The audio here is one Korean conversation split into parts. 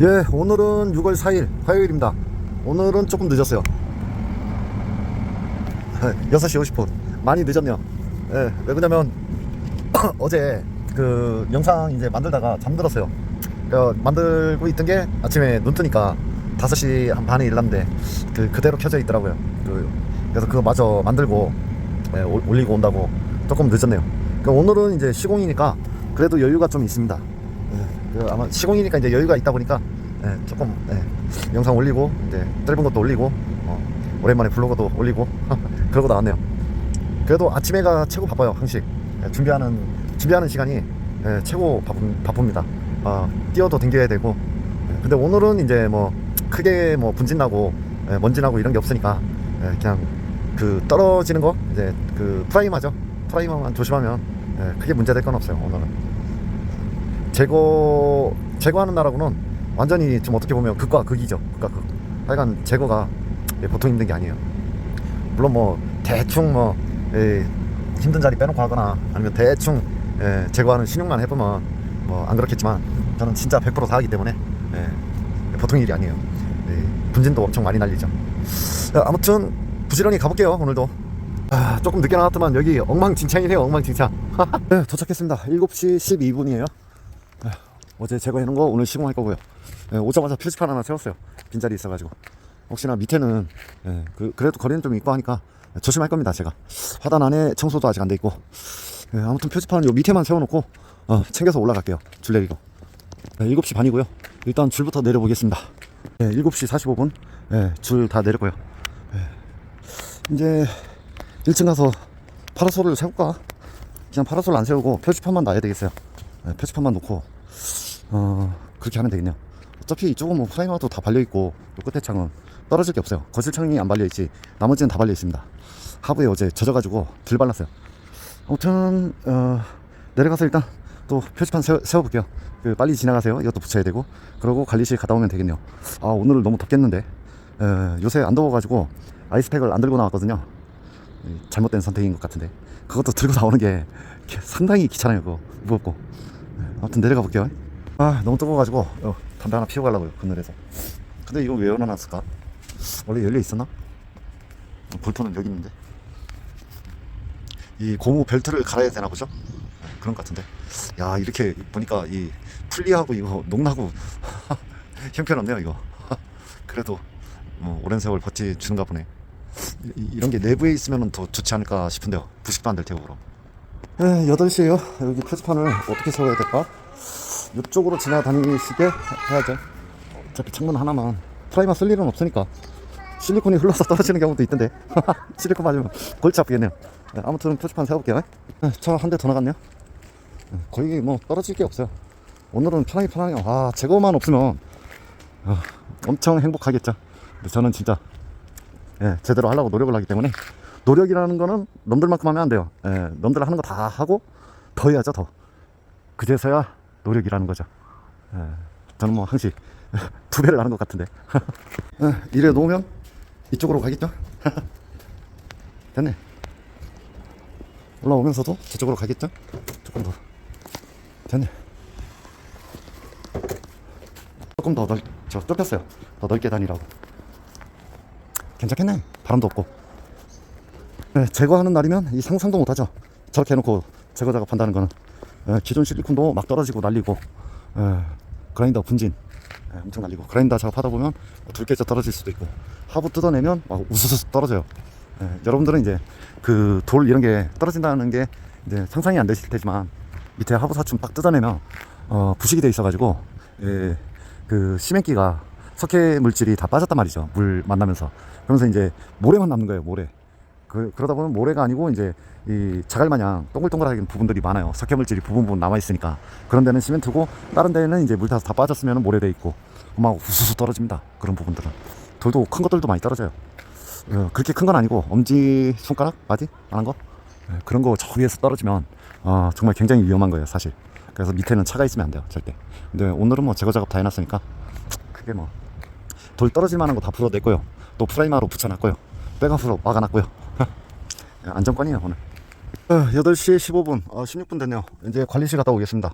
예, 오늘은 6월 4일 화요일입니다. 오늘은 조금 늦었어요. 6시 50분. 많이 늦었네요. 예, 왜 그러냐면 어제 그 영상 이제 만들다가 잠들었어요. 어, 만들고 있던 게 아침에 눈 뜨니까 5시 한 반에 일났는데 그 그대로 켜져 있더라고요. 그, 그래서 그거 마저 만들고 예, 올- 올리고 온다고 조금 늦었네요. 그 오늘은 이제 시공이니까 그래도 여유가 좀 있습니다. 예, 그 아마 시공이니까 이제 여유가 있다 보니까 예, 조금 예, 영상 올리고 이제 짧은 것도 올리고 어, 오랜만에 블로그도 올리고 그러고 나왔네요. 그래도 아침에가 최고 바빠요 항식 예, 준비하는 준비하는 시간이 예, 최고 바쁩, 바쁩니다. 아, 뛰어도 댕겨야 되고 예, 근데 오늘은 이제 뭐 크게 뭐 분진 나고 예, 먼지 나고 이런 게 없으니까 예, 그냥 그 떨어지는 거 이제 그 프라이머죠. 프라이머만 조심하면 예, 크게 문제될 건 없어요 오늘은. 제거 제거하는 나라고는 완전히 좀 어떻게 보면 극과 극이죠. 극과 극. 하여간 제거가 예, 보통 힘든 게 아니에요. 물론 뭐 대충 뭐 예, 힘든 자리 빼놓고 하거나 아니면 대충 예, 제거하는 신용만 해보면 뭐 안 그렇겠지만 저는 진짜 100%다 하기 때문에 예, 보통 일이 아니에요. 예, 분진도 엄청 많이 날리죠. 자, 아무튼 부지런히 가볼게요 오늘도. 아, 조금 늦게 나왔더만 여기 엉망진창이네요 엉망진창. 네, 도착했습니다. 7시 12분이에요. 어제 제거해놓은 거 오늘 시공할 거고요. 예, 오자마자 표지판 하나 세웠어요. 빈자리 있어가지고. 혹시나 밑에는 예, 그, 그래도 거리는 좀 있고 하니까 조심할 겁니다. 제가 화단 안에 청소도 아직 안 돼 있고. 예, 아무튼 표지판은 요 밑에만 세워놓고 어, 챙겨서 올라갈게요. 줄 내리고. 네, 7시 반이고요. 일단 줄부터 내려보겠습니다. 예, 7시 45분. 예, 줄 다 내렸고요. 예, 이제 1층 가서 파라솔을 세울까? 그냥 파라솔 안 세우고 표지판만 놔야 되겠어요. 예, 표지판만 놓고 어 그렇게 하면 되겠네요. 어차피 이쪽은 뭐 프라이머도 다 발려 있고 요 끝에 창은 떨어질 게 없어요. 거실 창이 안 발려 있지 나머지는 다 발려 있습니다. 하부에 어제 젖어가지고 들 발랐어요. 아무튼 어 내려가서 일단 또 표지판 세워, 세워볼게요. 그 빨리 지나가세요. 이것도 붙여야 되고 그러고 관리실 갔다 오면 되겠네요. 아 오늘 너무 덥겠는데 에, 요새 안 더워가지고 아이스팩을 안 들고 나왔거든요. 이, 잘못된 선택인 것 같은데 그것도 들고 나오는 게 상당히 귀찮아요. 그거 무겁고 네, 아무튼 내려가 볼게요. 아 너무 뜨거워가지고 어, 담배 하나 피워 가려고요 그늘에서. 근데 이거 왜 열어놨을까? 원래 열려 있었나? 어, 볼트는 여기 있는데. 이 고무 벨트를 갈아야 되나 보죠? 네, 그런 것 같은데. 야 이렇게 보니까 이 풀리하고 이거 농나고 형편없네요 이거. 그래도 뭐 오랜 세월 버티 주는가 보네. 이- 이런 게 내부에 있으면 더 좋지 않을까 싶은데요. 부식도 안 될 테고 그럼. 네, 8시에요. 여기 표지판을 어떻게 세워야 될까? 이쪽으로 지나다니시게 해야죠. 어차피 창문 하나만 프라이머 쓸 일은 없으니까 실리콘이 흘러서 떨어지는 경우도 있던데 실리콘 맞으면 골치 아프겠네요. 네, 아무튼 표지판 세워볼게요. 네, 차한 대 더 나갔네요. 네, 거의 뭐 떨어질 게 없어요. 오늘은 편하게 편하게 아 제거만 없으면 아, 엄청 행복하겠죠. 근데 저는 진짜 예, 제대로 하려고 노력을 하기 때문에 노력이라는 거는 놈들만큼 하면 안 돼요. 예, 놈들 하는 거 다 하고 더 해야죠 더. 그제서야 노력이라는 거죠. 예, 저는 뭐 항시 두 배를 하는 것 같은데. 예, 이래 놓으면 이쪽으로 가겠죠? 됐네. 올라오면서도 저쪽으로 가겠죠? 조금 더. 됐네. 조금 더 넓, 저 좁혔어요. 더 넓게 다니라고. 괜찮겠네. 바람도 없고. 네, 제거하는 날이면 이 상상도 못하죠. 저렇게 해놓고 제거 작업한다는 거는 예, 기존 실리콘도 막 떨어지고 날리고 예, 그라인더 분진 예, 엄청 날리고 그라인더 작업하다 보면 둘 깨져 떨어질 수도 있고 하부 뜯어내면 막 우수수 떨어져요. 예, 여러분들은 이제 그 돌 이런 게 떨어진다는 게 이제 상상이 안 되실 테지만 밑에 하부 사춤 빡 뜯어내면 어, 부식이 돼 있어가지고 예, 그 시멘기가 석회 물질이 다 빠졌단 말이죠. 물 만나면서 그러면서 이제 모래만 남는 거예요. 모래. 그, 그러다 보면 모래가 아니고 이제 이 자갈 마냥 동글동글하게 부분들이 많아요. 석회 물질이 부분 부분 남아 있으니까 그런 데는 시멘트고 다른 데는 이제 물 타서 다 빠졌으면 모래돼 있고 막 우수수 떨어집니다. 그런 부분들은 돌도 큰 것들도 많이 떨어져요. 어, 그렇게 큰 건 아니고 엄지 손가락 바디 안한 거 예, 그런 거 저 위에서 떨어지면 어, 정말 굉장히 위험한 거예요, 사실. 그래서 밑에는 차가 있으면 안 돼요, 절대. 근데 오늘은 뭐 제거 작업 다 해놨으니까 크게 뭐 돌 떨어질 만한 거 다 풀어냈고요. 또 프라이머로 붙여놨고요. 백업으로 막아놨고요. 예, 안정권이에요, 오늘. 어, 8시 15분, 어, 16분 됐네요. 이제 관리실 갔다 오겠습니다.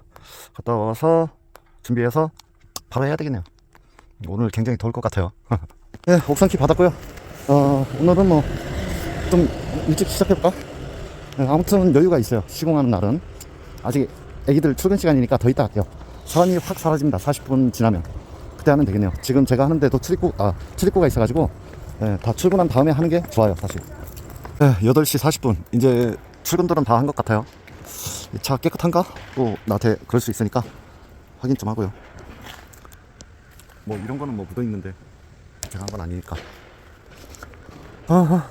갔다 와서 준비해서 바로 해야 되겠네요. 오늘 굉장히 더울 것 같아요. 네, 옥상키 받았고요. 어, 오늘은 뭐 좀 일찍 시작해볼까? 네, 아무튼 여유가 있어요. 시공하는 날은 아직 애기들 출근 시간이니까 더 이따 할게요. 사람이 확 사라집니다. 40분 지나면 그때 하면 되겠네요. 지금 제가 하는데도 출입구 아 출입구가 있어가지고 네, 다 출근한 다음에 하는 게 좋아요, 사실. 네, 8시 40분 이제 출근들은 다 한 것 같아요. 이 차 깨끗한가? 또 나한테 그럴 수 있으니까 확인 좀 하고요. 뭐 이런 거는 뭐 묻어 있는데 제가 한 건 아니니까. 아하.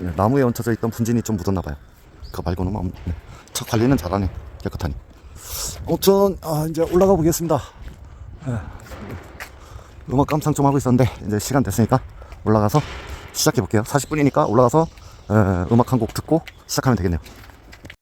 네, 나무에 얹혀져 있던 분진이 좀 묻었나 봐요. 그거 말고는 뭐 없네. 차 관리는 잘하네. 깨끗하니. 아무튼 아, 이제 올라가 보겠습니다. 예. 음악 감상 좀 하고 있었는데 이제 시간 됐으니까 올라가서 시작해 볼게요. 40분이니까 올라가서 에, 음악 한 곡 듣고 시작하면 되겠네요.